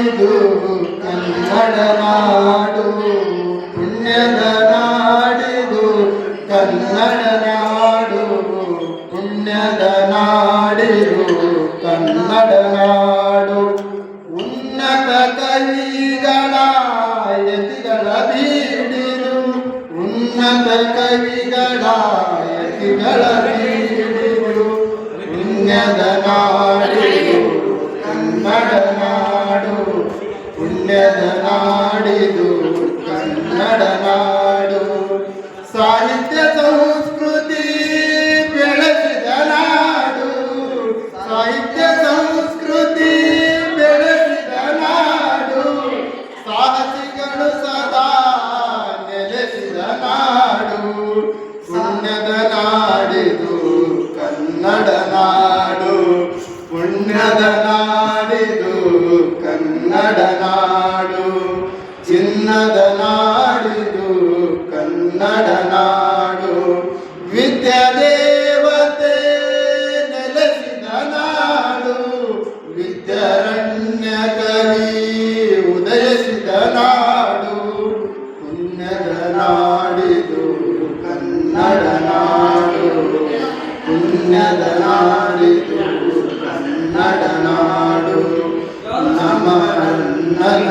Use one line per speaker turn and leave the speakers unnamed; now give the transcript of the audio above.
ಇದು ಕನ್ನಡ ನಾಡು ಪುಣ್ಯದ ನಾಡಿದು ಕನ್ನಡ ನಾಡು ಪುಣ್ಯದ ನಾಡಿದು ಕನ್ನಡ ನಾಡು ಉನ್ನತ ಕವಿಗಳ ಯತಿಗಳ ಬೀಡಿದು ಉನ್ನತ ಕವಿಗಳ ಯತಿಗಳ ಪುಣ್ಯದ ನಾಡಿದು, ಕನ್ನಡ ನಾಡು. ಸಾಹಿತ್ಯ ಸಂಸ್ಕೃತಿ ಬೆಳೆಸಿದ ನಾಡು. ಸಾಹಿತ್ಯ ಸಂಸ್ಕೃತಿ ಬೆಳೆಸಿದ ನಾಡು. ಸಾಹಸಿಗಳು ಸದಾ ನೆಲೆಸಿದ ನಾಡು. ಪುಣ್ಯದ ನಾಡಿದು, ಕನ್ನಡ ನಾಡು. ಪುಣ್ಯದ ನಾಡಿದು, ಕನ್ನಡ ನಾಡು ಚಿನ್ನದ ನಾಡಿದು ಕನ್ನಡ ನಾಡು ವಿದ್ಯಾದೇವತೆ ನೆಲೆಸಿದ ನಾಡು ವಿದ್ಯಾರಣ್ಯ ಕವಿ ಉದಯಿಸಿದ ನಾಡು ಪುಣ್ಯದ ನಾಡಿದು ಕನ್ನಡ ನಾಡು ಪುಣ್ಯದ ನಾಡಿದು ಕನ್ನಡ ನಾಡು ನಮ್ಮ ನನ್ನ